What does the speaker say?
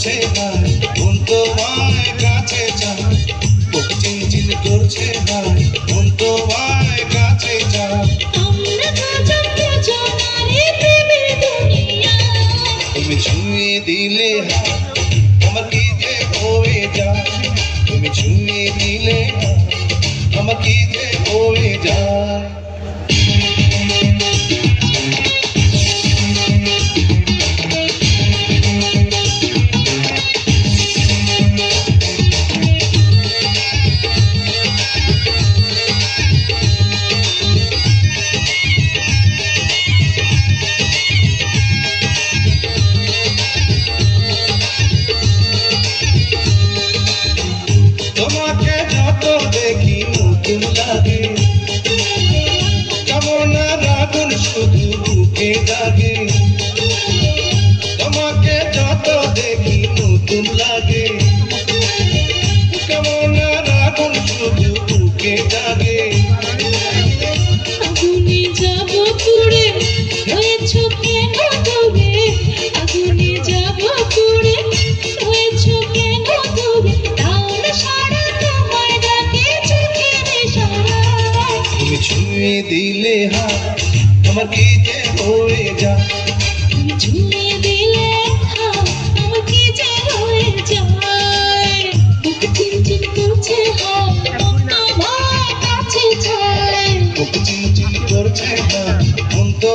করছে না মন তোমায় কাছে যাও বুক চিনচিন করছে না মন তোমায় কাছে যাও তুমি ছুঁয়ে দিলে আমার কি যে হয়ে যায়? তুমি ছুঁয়ে দিলে আমার কি যে হয়ে যায়? তুমি দিলে হাত আমার কি যে হয়ে যা তুমি দিলে হাত আমার কি যে হয়ে যায়? বুক চিনচিন করছে হাত তোমার কাছে চাই বুক চিনচিন করছে না তো